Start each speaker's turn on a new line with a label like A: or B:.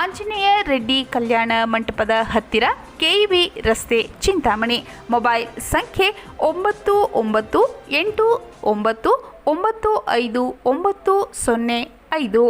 A: ಆಂಜನೇಯ ರೆಡ್ಡಿ ಕಲ್ಯಾಣ ಮಂಟಪದ ಹತ್ತಿರ ಕೆಇಬಿ ರಸ್ತೆ ಚಿಂತಾಮಣಿ. ಮೊಬೈಲ್ ಸಂಖ್ಯೆ ಒಂಬತ್ತು ಒಂಬತ್ತು ಎಂಟು ಒಂಬತ್ತು ಒಂಬತ್ತು ಐದು ಒಂಬತ್ತು ಸೊನ್ನೆ ಐದು.